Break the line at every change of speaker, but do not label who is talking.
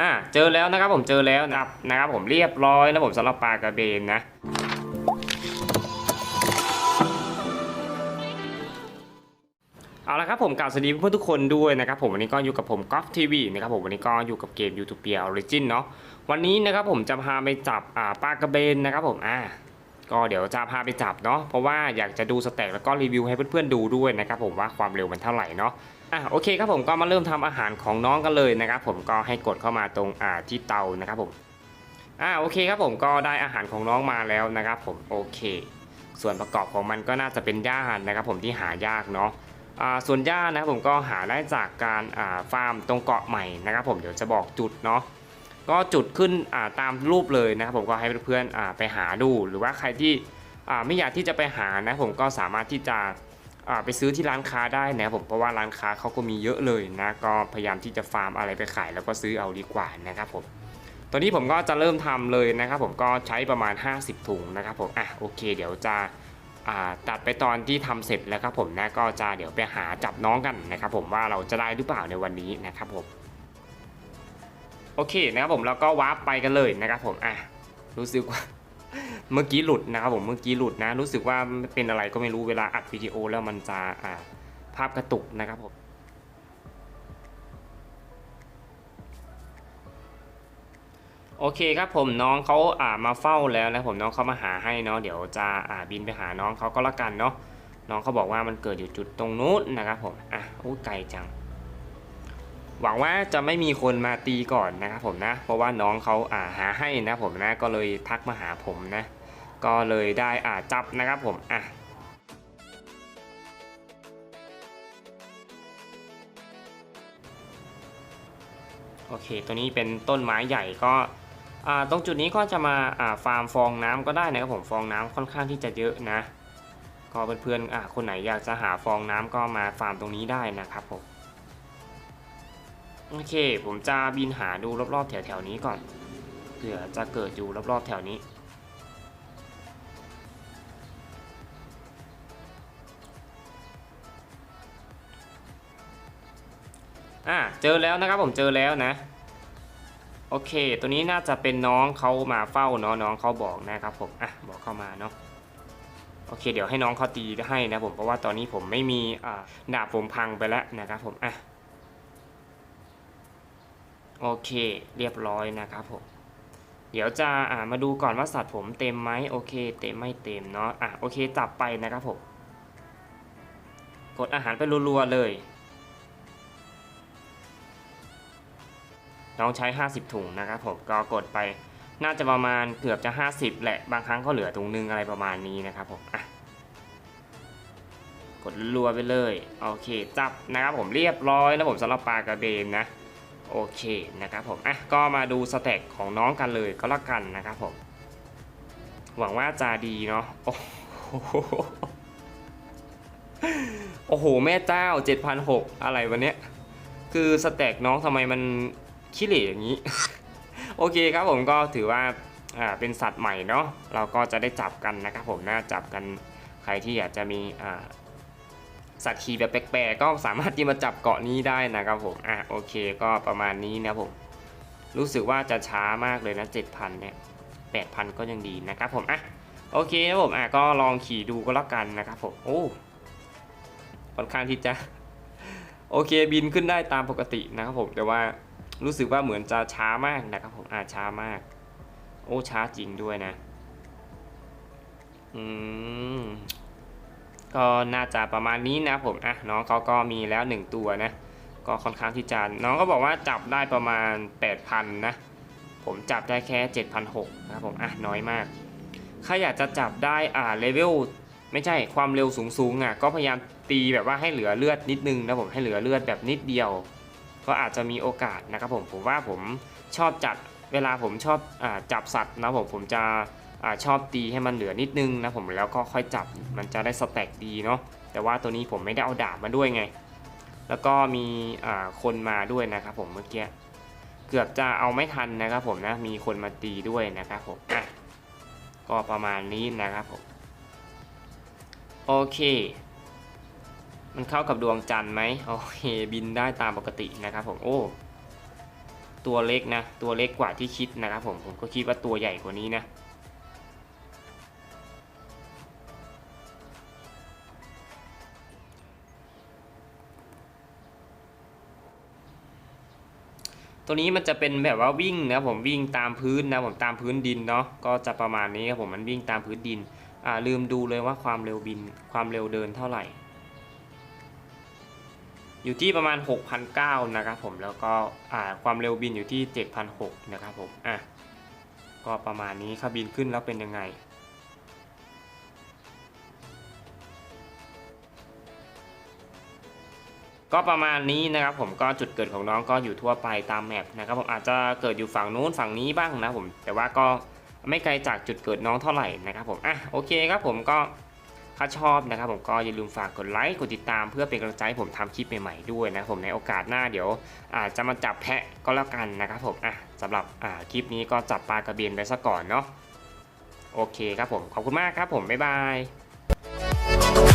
อ่าเจอแล้วนะครับผมเจอแล้วนะครับนะครับผมเรียบร้อยนะผมสำหรับปลากระเบนนะเอาละครับผมกล่าวสวัสดีเพื่อนๆทุกคนด้วยนะครับผมวันนี้ก็อยู่กับผมกอล์ฟทีวีนะครับผมวันนี้ก็อยู่กับเกม YouTube เปียออริจินเนาะวันนี้นะครับผมจะพาไปจับอ่าปลากระเบนนะครับผมอ่า ก็เดี๋ยวจะพาไปจับเนาะเพราะว่าอยากจะดูสเต็กแล้วก็รีวิวให้เพื่อนๆดูด้วยนะครับผมว่าความเร็วมันเท่าไหร่เนาะอะโอเคครับผมก็มาเริ่มทำอาหารของน้องกันเลยนะครับผมก็ให้กดเข้ามาตรงอ่าที่เตานะครับผมอ่าโอเคครับผมก็ได้อาหารของน้องมาแล้วนะครับผมโอเค ส่วนประกอบของมันก็น่าจะเป็นหญ้านะครับผมที่หายากเนาะอ่าส่วนหญ้านะครับผมก็หาได้จากการอ่าฟาร์มตรงเกาะใหม่นะครับผมเดี๋ยวจะบอกจุดเนาะ ก็จุดขึ้นตามรูปเลยนะครับผมก็ให้เพื่อนๆไปหาดู หรือว่าใครที่ไม่อยากที่จะไปหานะผมก็สามารถที่จะไปซื้อที่ร้านค้าได้นะครับผมเพราะว่าร้านค้าเขาก็มีเยอะเลยนะก็พยายามที่จะฟาร์มอะไรไปขายแล้วก็ซื้อเอาดีกว่านะครับผมตอนนี้ผมก็จะเริ่มทำเลยนะครับผมก็ใช้ประมาณ 50 ถุงนะครับผมอะโอเค เดี๋ยวจะตัดไปตอนที่ทำเสร็จแล้วครับผมนะก็จะเดี๋ยวไปหาจับน้องกันนะครับผมว่าเราจะได้หรือเปล่าในวันนี้นะครับผม เคนะครับผมแล้วก็วาร์ปไปกันเลยนะครับผมอะรู้สึกว่าเมื่อกี้หลุดนะครับผมเมื่อกี้หลุดนะ รู้สึกว่าเป็นอะไรก็ไม่รู้เวลาอัดวิดีโอแล้วมันจะอ่าภาพกระตุกนะครับผมโอเคครับผมน้องเขาอ่ามาเฝ้าแล้วนะผมน้องเขามาหาให้เนาะเดี๋ยวจะอ่าบินไปหาน้องเขาก็แล้วกันเนาะน้องเขาบอกว่ามันเกิดอยู่จุดตรงนู้นนะครับผมอะอู้ไกลจัง หวังว่าจะไม่มีคนมาตีก่อนนะครับผมนะ เพราะว่าน้องเขาอ่าหาให้นะผมนะก็เลยทักมาหาผมนะ ก็เลยได้อ่าจับนะครับผมอะโอเค ตัวนี้เป็นต้นไม้ใหญ่ก็อ่าตรงจุดนี้ก็จะมาอ่าฟาร์มฟองน้ำก็ได้นะครับผมฟองน้ำค่อนข้างที่จะเยอะนะ ก็เพื่อนๆอ่าคนไหนอยากจะหาฟองน้ำก็มาฟาร์มตรงนี้ได้นะครับผม โอเค ผมจะบินหาดูรอบๆแถวๆนี้ก่อนเผื่อจะเกิดอยู่รอบๆแถวนี้ อ่าเจอแล้วนะครับผมเจอแล้วนะ โอเค ตัวนี้น่าจะเป็นน้องเขามาเฝ้าเนาะน้องเขาบอกนะครับผมอะบอกเข้ามาเนาะโอเค เดี๋ยวให้น้องเขาตีให้นะผมเพราะว่าตอนนี้ผมไม่มีอ่าดาบผมพังไปแล้วนะครับผมอะ โอเค เรียบร้อยนะครับผม เดี๋ยวจะอ่ามาดูก่อนว่าสัตว์ผมเต็มไหมโอเค เต็มไม่เต็มเนาะอะโอเคจับไปนะครับผม กดอาหารไปรัวๆเลย น้องใช้ 50 ถุงนะครับผมก็กดไปน่าจะประมาณเกือบจะ 50 แหละ บางครั้งก็เหลือถุงนึงอะไรประมาณนี้นะครับผมอะกดรัวไปเลย โอเค จับนะครับผมเรียบร้อยนะผมสำหรับปลากระเบนนะ โอเคนะครับผมอะก็มาดูสเต็กของน้องกันเลยก็แล้วกันนะครับผม หวังว่าจะดีเนาะโอ้โหโอ้โห แม่เจ้า 7,600 อะไรวะเนี้ย คือสเต็กน้องทำไมมันขี้เหร่อย่างนี้ โอเคครับผมก็ถือว่าอ่าเป็นสัตว์ใหม่เนาะเราก็จะได้จับกันนะครับผมน่าจับกันใครที่อยากจะมีอ่า สัตว์ขี่แบบแปลกๆก็สามารถที่มาจับเกาะนี้ได้นะครับผมอะโอเคก็ประมาณนี้นะผมรู้สึกว่าจะช้ามากเลยนะ7,000เนี่ย8,000 ก็ยังดีนะครับผมอะโอเคนะผมอะก็ลองขี่ดูก็แล้วกันนะครับผมโอ้ค่อนข้างที่จะโอเคบินขึ้นได้ตามปกตินะครับผมแต่ว่ารู้สึกว่าเหมือนจะช้ามากนะครับผมอะช้ามาก โอ้ช้าจริงด้วยนะ อืม ก็น่าจะประมาณนี้นะผมอะน้องเขาก็มีแล้ว 1 ตัวนะ ก็ค่อนข้างที่จะน้องก็บอกว่าจับได้ประมาณ 8,000 นะ ผมจับได้แค่ 7,600นะครับผมอะน้อยมากใครอยากจะจับได้อ่าเลเวลไม่ใช่ความเร็วสูงๆอะก็พยายามตีแบบว่าให้เหลือเลือดนิดนึงนะผมให้เหลือเลือดแบบนิดเดียว ก็อาจจะมีโอกาสนะครับผมผมว่าผมชอบจัดเวลาผมชอบอจับสัตว์นะผมผมจะ อชอบตีให้มันเหลือนิดนึงนะผมแล้วก็ค่อยจับมันจะได้สแต็กดีเนาะแต่ว่าตัวนี้ผมไม่ได้เอาดาบมาด้วยไง แล้วก็มีคนมาด้วยนะครับผมเมื่อกี้เกือบจะเอาไม่ทันนะครับผมนะมีคนมาตีด้วยนะครับผมอะก็ประมาณนี้นะครับผมโอเค มันเข้ากับดวงจันทร์ไหมโอเคบินได้ตามปกตินะครับผมโอ้ตัวเล็กนะ ตัวเล็กกว่าที่คิดนะครับผมผมก็คิดว่าตัวใหญ่กว่านี้นะ ตัวนี้มันจะเป็นแบบว่าวิ่งนะผมวิ่งตามพื้นนะผมตามพื้นดินเนาะก็จะประมาณนี้ครับผมมันวิ่งตามพื้นดินอ่าลืมดูเลยว่าความเร็วบินความเร็วเดินเท่าไหร่ อยู่ที่ประมาณ6,900นะครับผมแล้วก็อ่าความเร็วบินอยู่ที่7,600นะครับผมอะก็ประมาณนี้ครับบินขึ้นแล้วเป็นยังไง ก็ประมาณนี้นะครับผมก็จุดเกิดของน้องก็อยู่ทั่วไปตามแมปนะครับผมอาจจะเกิดอยู่ฝั่งนู้นฝั่งนี้บ้างนะผม แต่ว่าก็ไม่ไกลจากจุดเกิดน้องเท่าไหร่นะครับผมอะโอเคครับผมก็ถ้าชอบนะครับผมก็อย่าลืมฝากกดไลค์กดติดตามเพื่อเป็นกำลังใจให้ผมทำคลิปใหม่ๆด้วยนะผมในโอกาสหน้าเดี๋ยวอาจจะมาจับแพะก็แล้วกันนะครับผมอะสำหรับอ่าคลิปนี้ก็จับปลากระเบนไปซะก่อนเนาะโอเคครับผมขอบคุณมากครับผมบ๊ายบาย